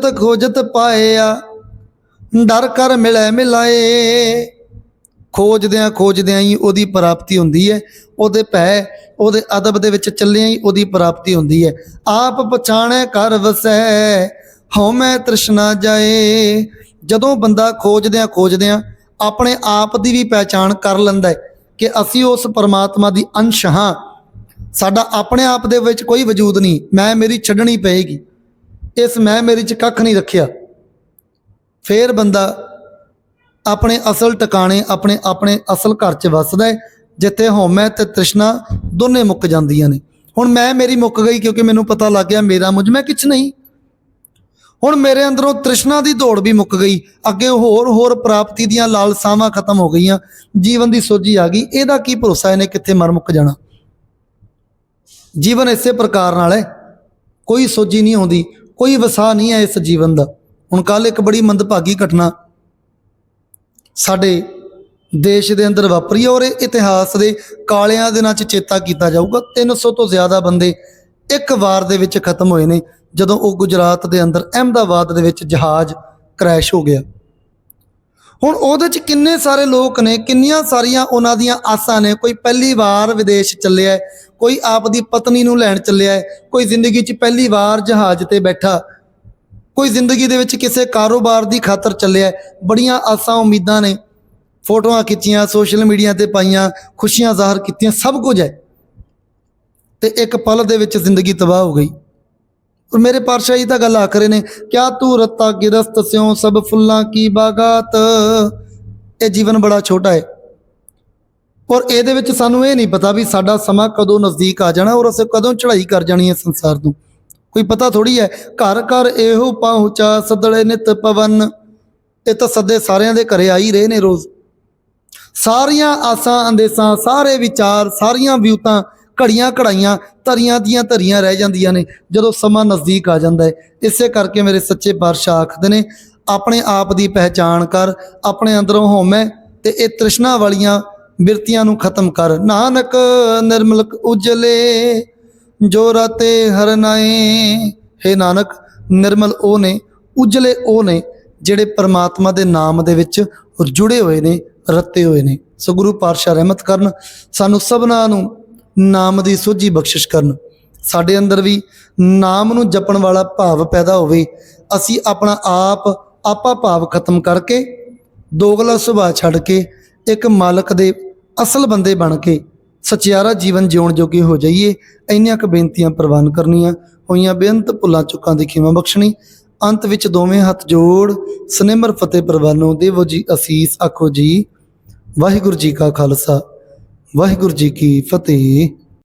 ਖੋਜਤ ਖੋਜਤ ਪਾਇਆ, ਡਰ ਕਰ ਮਿਲੈ ਮਿਲਾਏ। ਖੋਜਦਿਆਂ ਖੋਜਦਿਆਂ ਹੀ ਉਹਦੀ ਪ੍ਰਾਪਤੀ ਹੁੰਦੀ ਹੈ, ਉਹਦੇ ਭੈ, ਉਹਦੇ ਅਦਬ ਦੇ ਵਿੱਚ ਚੱਲਿਆਂ ਹੀ ਉਹਦੀ ਪ੍ਰਾਪਤੀ ਹੁੰਦੀ ਹੈ। ਆਪ ਪਛਾਣੈ ਕਰ ਵਸੈ, ਹਉ ਮੈਂ ਤ੍ਰਿਸ਼ਨਾ ਜਾਏ। ਜਦੋਂ ਬੰਦਾ ਖੋਜਦਿਆਂ ਖੋਜਦਿਆਂ ਆਪਣੇ ਆਪ ਦੀ ਵੀ ਪਹਿਚਾਣ ਕਰ ਲੈਂਦਾ ਹੈ ਕਿ ਅਸੀਂ ਉਸ ਪਰਮਾਤਮਾ ਦੀ ਅੰਸ਼ ਹਾਂ, ਸਾਡਾ ਆਪਣੇ ਆਪ ਦੇ ਵਿੱਚ ਕੋਈ ਵਜੂਦ ਨਹੀਂ, ਮੈਂ ਮੇਰੀ ਛੱਡਣੀ ਪਏਗੀ। ਇਸ ਮੈਂ ਮੇਰੀ ਚ ਕੱਖ ਨਹੀਂ ਰੱਖਿਆ। ਫੇਰ ਬੰਦਾ ਆਪਣੇ ਅਸਲ ਟਿਕਾਣੇ ਆਪਣੇ ਆਪਣੇ ਅਸਲ ਘਰ 'ਚ ਵੱਸਦਾ ਹੈ, ਜਿੱਥੇ ਹਉਮੈ ਤੇ ਤ੍ਰਿਸ਼ਨਾ ਦੋਨੇ ਮੁੱਕ ਜਾਂਦੀਆਂ ਨੇ। ਹੁਣ ਮੈਂ ਮੇਰੀ ਮੁੱਕ ਗਈ ਕਿਉਂਕਿ ਮੈਨੂੰ ਪਤਾ ਲੱਗ ਗਿਆ ਮੇਰਾ ਮੁਝ ਮੈਂ ਕਿਛ ਨਹੀਂ। ਹੁਣ ਮੇਰੇ ਅੰਦਰੋਂ ਤ੍ਰਿਸ਼ਨਾ ਦੀ ਦੌੜ ਵੀ ਮੁੱਕ ਗਈ। ਅੱਗੇ ਹੋਰ ਹੋਰ ਪ੍ਰਾਪਤੀ ਦੀਆਂ ਲਾਲਸਾਵਾਂ ਖਤਮ ਹੋ ਗਈਆਂ। ਜੀਵਨ ਦੀ ਸੋਝੀ ਆ ਗਈ। ਇਹਦਾ ਕੀ ਭਰੋਸਾ ਇਹਨੇ ਕਿੱਥੇ ਮਰ ਮੁੱਕ ਜਾਣਾ? ਜੀਵਨ ਇਸੇ ਪ੍ਰਕਾਰ ਨਾਲ ਹੈ। ਕੋਈ ਸੋਝੀ ਨਹੀਂ ਆਉਂਦੀ ਕੋਈ ਵਸਾ ਨਹੀਂ ਹੈ ਇਸ ਜੀਵਨ ਦਾ। ਹੁਣ ਕੱਲ ਇੱਕ ਬੜੀ ਮੰਦਭਾਗੀ ਘਟਨਾ ਸਾਡੇ ਦੇਸ਼ ਦੇ ਅੰਦਰ ਵਾਪਰੀ ਹੈ ਔਰ ਇਹ ਇਤਿਹਾਸ ਦੇ ਕਾਲਿਆਂ ਦਿਨਾਂ 'ਚ ਚੇਤਾ ਕੀਤਾ ਜਾਊਗਾ। 300 ਤੋਂ ਜ਼ਿਆਦਾ ਬੰਦੇ ਇੱਕ ਵਾਰ ਦੇ ਵਿੱਚ ਖਤਮ ਹੋਏ ਨੇ, ਜਦੋਂ ਉਹ ਗੁਜਰਾਤ ਦੇ ਅੰਦਰ ਅਹਿਮਦਾਬਾਦ ਦੇ ਵਿੱਚ ਜਹਾਜ਼ ਕ੍ਰੈਸ਼ ਹੋ ਗਿਆ। ਹੁਣ ਉਹਦੇ 'ਚ ਕਿੰਨੇ ਸਾਰੇ ਲੋਕ ਨੇ, ਕਿੰਨੀਆਂ ਸਾਰੀਆਂ ਉਹਨਾਂ ਦੀਆਂ ਆਸਾਂ ਨੇ। ਕੋਈ ਪਹਿਲੀ ਵਾਰ ਵਿਦੇਸ਼ ਚੱਲਿਆ ਕੋਈ ਆਪ ਦੀ ਪਤਨੀ ਨੂੰ ਲੈਣ ਚੱਲਿਆ ਕੋਈ ਜ਼ਿੰਦਗੀ 'ਚ ਪਹਿਲੀ ਵਾਰ ਜਹਾਜ਼ ਤੇ ਬੈਠਾ। ਕੋਈ ਜ਼ਿੰਦਗੀ ਦੇ ਵਿੱਚ ਕਿਸੇ ਕਾਰੋਬਾਰ ਦੀ ਖਾਤਰ ਚੱਲਿਆ ਬੜੀਆਂ ਆਸਾਂ, ਉਮੀਦਾਂ ਨੇ। ਫੋਟੋਆਂ ਖਿੱਚੀਆਂ, ਸੋਸ਼ਲ ਮੀਡੀਆ ਤੇ ਪਾਈਆਂ, ਖੁਸ਼ੀਆਂ ਜ਼ਾਹਰ ਕੀਤੀਆਂ, ਸਭ ਕੁਝ ਹੈ। ਤੇ ਇੱਕ ਪਲ ਦੇ ਵਿੱਚ ਜ਼ਿੰਦਗੀ ਤਬਾਹ ਹੋ ਗਈ। ਔਰ ਮੇਰੇ ਪਾਤਸ਼ਾਹੀ ਜੀ ਤਾਂ ਗੱਲ ਆਖਰੇ ਨੇ, ਕਿਆ ਤੂੰ ਰੱਤਾ ਗਿਰਸਤ ਸਿਉ, ਸਭ ਫੁੱਲਾਂ ਕੀ ਬਾਗਾਤ? ਇਹ ਜੀਵਨ ਬੜਾ ਛੋਟਾ ਹੈ ਔਰ ਇਹਦੇ ਵਿੱਚ ਸਾਨੂੰ ਇਹ ਨਹੀਂ ਪਤਾ ਵੀ ਸਾਡਾ ਸਮਾਂ ਕਦੋਂ ਨਜ਼ਦੀਕ ਆ ਜਾਣਾ ਔਰ ਅਸੀਂ ਕਦੋਂ ਚੜ੍ਹਾਈ ਕਰ ਜਾਣੀ ਹੈ ਸੰਸਾਰ ਤੋਂ। ਕੋਈ ਪਤਾ ਥੋੜੀ ਹੈ, ਘਰ ਘਰ ਇਹੋ ਪਹੁੰਚਾ ਸਦੜੇ ਨਿਤ ਪਵਨ। ਇਹ ਤਾਂ ਸੱਦੇ ਸਾਰਿਆਂ ਦੇ ਘਰੇ ਆ ਹੀ ਰਹੇ ਨੇ ਰੋਜ਼। ਸਾਰੀਆਂ ਆਸਾਂ, ਅੰਦੇਸਾਂ, ਸਾਰੇ ਵਿਚਾਰ, ਸਾਰੀਆਂ ਵਿਊਤਾਂ ਘੜੀਆਂ ਘੜਾਈਆਂ, ਧਰੀਆਂ ਦੀਆਂ ਧਰੀਆਂ ਰਹਿ ਜਾਂਦੀਆਂ ਨੇ। ਜਦੋਂ ਸਮਾਂ ਨਜ਼ਦੀਕ ਆ ਜਾਂਦਾ ਹੈ, ਇਸੇ ਕਰਕੇ ਮੇਰੇ ਸੱਚੇ ਪਾਤਸ਼ਾਹ ਆਖਦੇ ਨੇ, ਆਪਣੇ ਆਪ ਦੀ ਪਹਿਚਾਣ ਕਰ, ਆਪਣੇ ਅੰਦਰੋਂ ਹਉਮੈ ਤੇ ਇਹ ਤ੍ਰਿਸ਼ਨਾ ਵਾਲੀਆਂ ਬਿਰਤੀਆਂ ਨੂੰ ਖਤਮ ਕਰ। ਨਾਨਕ ਨਿਰਮਲ ਉਜਲੇ ਜੋ ਰਾਤੇ ਹਰਨਾਏ ਹੈ ਨਾਨਕ, ਨਿਰਮਲ ਉਹ ਨੇ, ਉਜਲੇ ਉਹ ਨੇ, ਜਿਹੜੇ ਪਰਮਾਤਮਾ ਦੇ ਨਾਮ ਦੇ ਵਿੱਚ ਜੁੜੇ ਹੋਏ ਨੇ, ਰੱਤੇ ਹੋਏ ਨੇ। ਸੋ ਗੁਰੂ ਪਾਤਸ਼ਾਹ ਰਹਿਮਤ ਕਰਨ। ਸਾਨੂੰ ਸਭਨਾਂ ਨੂੰ ਨਾਮ ਦੀ ਸੋਝੀ ਬਖਸ਼ਿਸ਼ ਕਰਨ। ਸਾਡੇ ਅੰਦਰ ਵੀ ਨਾਮ ਨੂੰ ਜਪਣ ਵਾਲਾ ਭਾਵ ਪੈਦਾ ਹੋਵੇ। ਅਸੀਂ ਆਪਣਾ ਆਪ, ਆਪਾ ਭਾਵ ਖਤਮ ਕਰਕੇ, ਦੋਗਲਾ ਸੁਭਾਅ ਛੱਡ ਕੇ, ਇੱਕ ਮਾਲਕ ਦੇ ਅਸਲ ਬੰਦੇ ਬਣ ਕੇ, ਸਚਿਆਰਾ ਜੀਵਨ ਜਿਉਣ ਜੋਗੇ ਹੋ ਜਾਈਏ, ਇੰਨੀਆਂ ਕੁ ਬੇਨਤੀਆਂ ਪ੍ਰਵਾਨ ਕਰਨੀਆਂ। ਹੋਈਆਂ ਬੇਅੰਤ ਭੁੱਲਾਂ ਚੁੱਕਾਂ ਦੀ ਖਿਮਾ ਬਖਸ਼ਣੀ। ਅੰਤ ਵਿੱਚ ਦੋਵੇਂ ਹੱਥ ਜੋੜ, ਸਨਿਮਰ ਫਤਿਹ ਪ੍ਰਵਾਨੋ ਦੇਵੋ ਜੀ ਅਸੀਸ, ਆਖੋ ਜੀ, ਵਾਹਿਗੁਰੂ ਜੀ ਕਾ ਖਾਲਸਾ। ਵਾਹਿਗੁਰੂ ਜੀ ਕੀ ਫਤਿਹ।